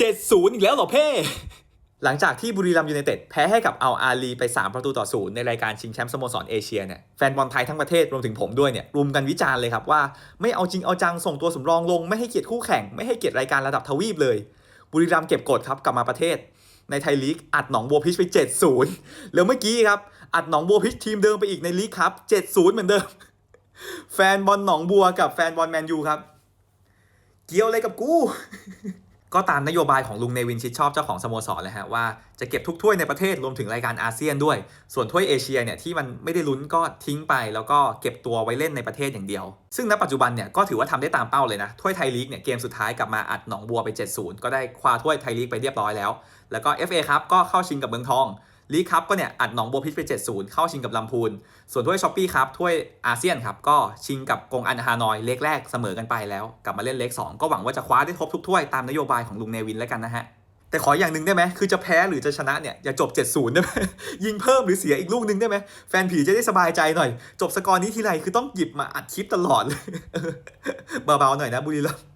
7-0 อีกแล้วเหรอเพ่หลังจากที่บุรีรัมย์ยูไนเต็ดแพ้ให้กับเอัลอาลีไป 3 ประตูต่อศูนย์ในรายการชิงแชมป์สโมสรเอเชียเนี่ยแฟนบอลไทยทั้งประเทศรวมถึงผมด้วยเนี่ยรุมกันวิจารณ์เลยครับว่าไม่เอาจริงเอาจังส่งตัวสำรองลง ไม่ให้เกียรติคู่แข่ง ไม่ให้เกียรติรายการระดับทวีปเลย บุรีรัมย์เก็บกดครับกลับมาประเทศ ในไทยลีกอัดหนองบัวพิชไป 7-0 แล้วเมื่อกี้ครับอัดหนองบัวพิชทีมเดิมไปอีกในลีกครับ7-0 เหมือนเดิม แฟนบอลหนองบัวกับแฟนบอลแมนยูครับ เกี่ยวอะไรกับกู ก็ตามนโยบายของลุงเนวินชิดชอบเจ้าของสโมสรเลยฮะว่าจะเก็บทุกถ้วยในประเทศรวมถึงรายการอาเซียนด้วย ส่วนถ้วยเอเชียเนี่ยที่มันไม่ได้ลุ้นก็ทิ้งไป แล้วก็เก็บตัวไว้เล่นในประเทศอย่างเดียว ซึ่งณปัจจุบันเนี่ยก็ถือว่าทำได้ตามเป้าเลยนะถ้วยไทยลีกเนี่ยเกมสุดท้ายกลับมาอัดหนองบัวไป 7-0 ก็ได้คว้าถ้วยไทยลีกไปเรียบร้อยแล้ว แล้วก็ FA ครับก็เข้าชิงกับเมืองทอง ลีกครับก็เนี่ยอัดหนองบัวพิชไป 7-0 เข้าชิงกับลำพูน ส่วนถ้วยช้อปปี้ครับถ้วยอาเซียนครับก็ชิงกับกงอันฮานอยเล็กแรกเสมอกันไปแล้ว กลับมาเล่นเล็ก2ก็หวังว่าจะคว้าได้ครบทุกถ้วยตามนโยบายของลุงเนวินแล้วกันนะฮะแต่ขออย่างหนึ่งได้ไหมคือจะแพ้หรือจะชนะเนี่ยอย่าจบ 7-0 ได้ไหมยิงเพิ่มหรือเสียอีกลูกหนึ่งได้ไหมแฟนผีจะได้สบายใจหน่อย จบสกอร์นี้ทีไรคือต้องหยิบมาอัดคลิปตลอดเลยเบาๆหน่อยนะบุรีรัมย์